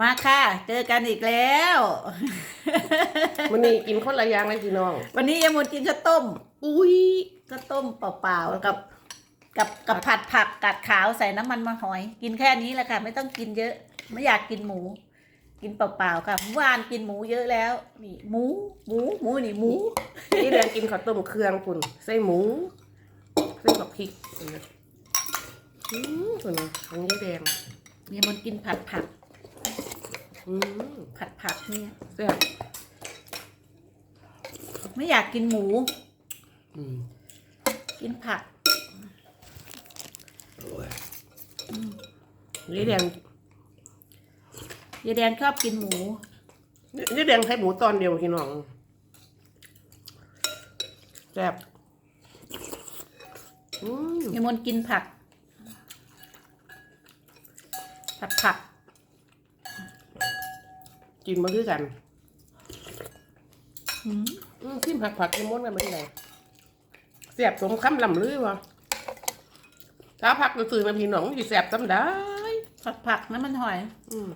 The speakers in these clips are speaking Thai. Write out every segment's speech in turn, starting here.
มาค่ะ เจอกันอีกแล้วมันนี่กินคนละอย่างเลยพี่น้อง วันนี้ยายมนกินข้าวต้ม อุ้ยข้าวต้มเปล่าๆกับ กับกับผัดผักกัดขาวใส่น้ำมันมะหอย กินแค่นี้แหละค่ะ ไม่ต้องกินเยอะ ไม่อยากกินหมู กินเปล่าๆค่ะเมื่อวานกินหมูเยอะแล้วนี่หมู หมูหมูนี่หมูนี่เดือนกินข้าวต้มเครื่องคุณใส่หมูใส่กับพริกอืมคุณของยายแดงยายมนกินผัดผักอืม ผัดผักเนี่ยแซ่บไม่อยากกินหมู อืมกินผักยายแดงยายแดงชอบกินหมู ยายแดงใช้หมูตอนเดียวพี่น้องแซ่บอืมยายมนกินผัก ผัดผัก กินมาด้วยกันอืมอืมทิมผักผักกินม้วนกันไม่ได้แซ่บสมคำลำลือวะถ้าผักตื่นมาพี่น้องมันสิแซ่บจำได้ผัดผักน้ำมันหอย อืม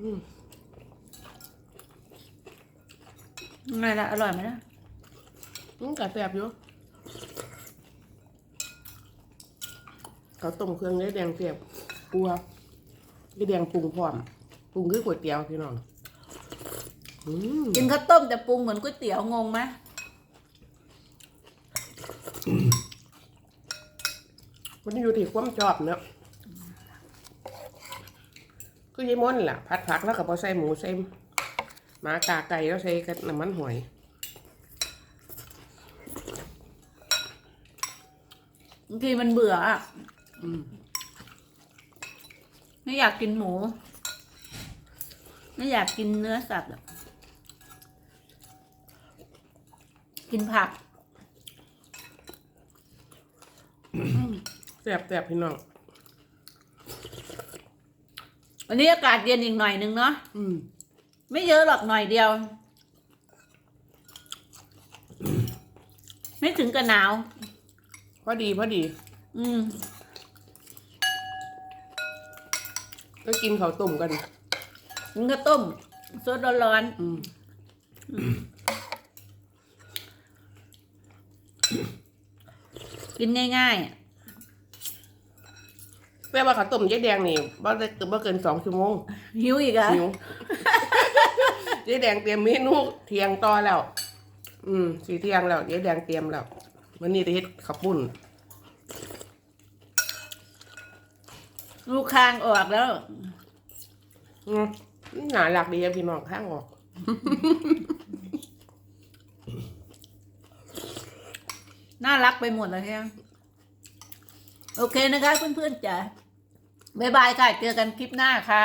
อืมไงล่ะ อร่อยไหมล่ะอืมกะแซ่บอยู่เขาวต้มเครื่องเนื้อแดงแซ่บปัวเนื้อแดงปรุงพร้อม ปรุงคือก๋วยเตี๋ยวพี่น้องอืมกินข้าวต้มแต่ปรุงเหมือนก๋วยเตี๋ยวงงไหมมันอยู่ที่ความชอบเนาะคือยายม่อนแหละผัดผักแล้วก็พอใส่หมูใส่หมากาไก่แล้วใส่กับน้ำมันหอยบางทีมันเบื่ออะอืมไม่อยากกินหมู ไม่อยากกินเนื้อสัตว์อะกินผักแซ่บแซ่บพี่น้องวันนี้อากาศเย็นอีกหน่อยนึงเนาะอืม ไม่เยอะหรอกหน่อยเดียว ไม่ถึงกับหนาว พอดีพอดี อืม ก็กินข้าวต้มกัน กินข้าวต้มสดร้อนอืมๆกินง่ายแปลว่าข้าวต้มยายแดงนี่บ่ได้เกินบ่เกินสองชั่วโมงๆหิวอีกอะหิวยายแดงเตรียมเมนูเที่ยงต่อแล้ว อืมสีเที่ยงแล้วยายแดงเตรียมแล้ววันนี้จะเฮ็ดข้าวปุ้น ลูกคางออกแล้ว อืม หนาหลักดีอะพี่มองข้างออกน่ารักไปหมดเลยแฮงโอเคนะคะเพื่อนๆจ๋าบ๊ายบายค่ะ เจอกันคลิปหน้าค่ะ